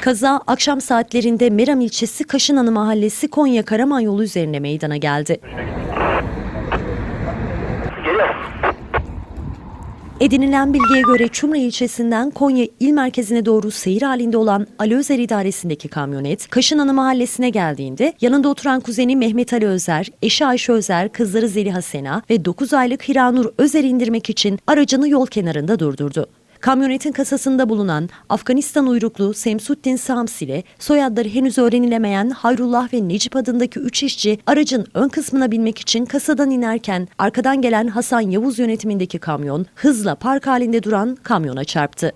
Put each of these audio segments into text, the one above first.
Kaza akşam saatlerinde Meram ilçesi Kaşınanı mahallesi Konya Karaman yolu üzerine meydana geldi. Edinilen bilgiye göre Çumra ilçesinden Konya il merkezine doğru seyir halinde olan Ali Özer idaresindeki kamyonet Kaşınanı mahallesine geldiğinde yanında oturan kuzeni Mehmet Ali Özer, eşi Ayşe Özer, kızları Zeliha Sena ve 9 aylık Hiranur Özer'i indirmek için aracını yol kenarında durdurdu. Kamyonetin kasasında bulunan Afganistan uyruklu Semsuddin Sams ile soyadları henüz öğrenilemeyen Hayrullah ve Necip adındaki üç işçi aracın ön kısmına binmek için kasadan inerken arkadan gelen Hasan Yavuz yönetimindeki kamyon hızla park halinde duran kamyona çarptı.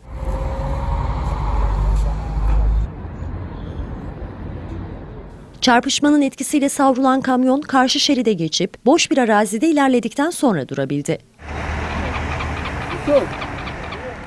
Çarpışmanın etkisiyle savrulan kamyon karşı şeride geçip boş bir arazide ilerledikten sonra durabildi.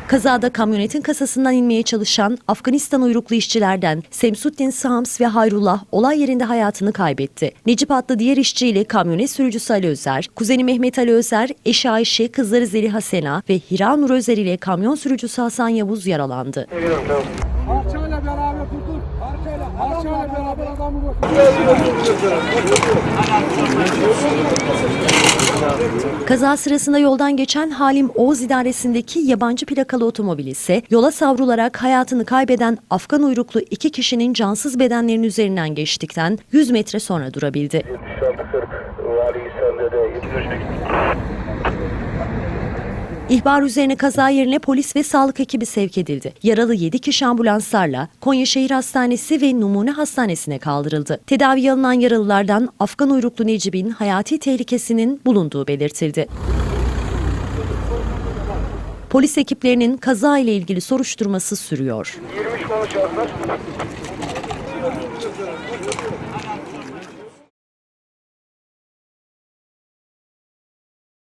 Kazada kamyonetin kasasından inmeye çalışan Afganistan uyruklu işçilerden Semsuddin Sams ve Hayrullah olay yerinde hayatını kaybetti. Necip adlı diğer işçi ile kamyonet sürücüsü Ali Özer, kuzeni Mehmet Ali Özer, eşi Ayşe, kızları Zeliha Sena ve Hiranur Özer ile kamyon sürücüsü Hasan Yavuz yaralandı. Parçayla beraber tutur. Parçayla, parçayla beraber adamı. Kaza sırasında yoldan geçen Halim Oğuz idaresindeki yabancı plakalı otomobil ise yola savrularak hayatını kaybeden Afgan uyruklu iki kişinin cansız bedenlerinin üzerinden geçtikten 100 metre sonra durabildi. İhbar üzerine kaza yerine polis ve sağlık ekibi sevk edildi. Yaralı 7 kişi ambulanslarla Konya Şehir Hastanesi ve Numune Hastanesi'ne kaldırıldı. Tedavi alınan yaralılardan Afgan uyruklu Necip'in hayati tehlikesinin bulunduğu belirtildi. Polis ekiplerinin kaza ile ilgili soruşturması sürüyor. 23 konuşuyorlar.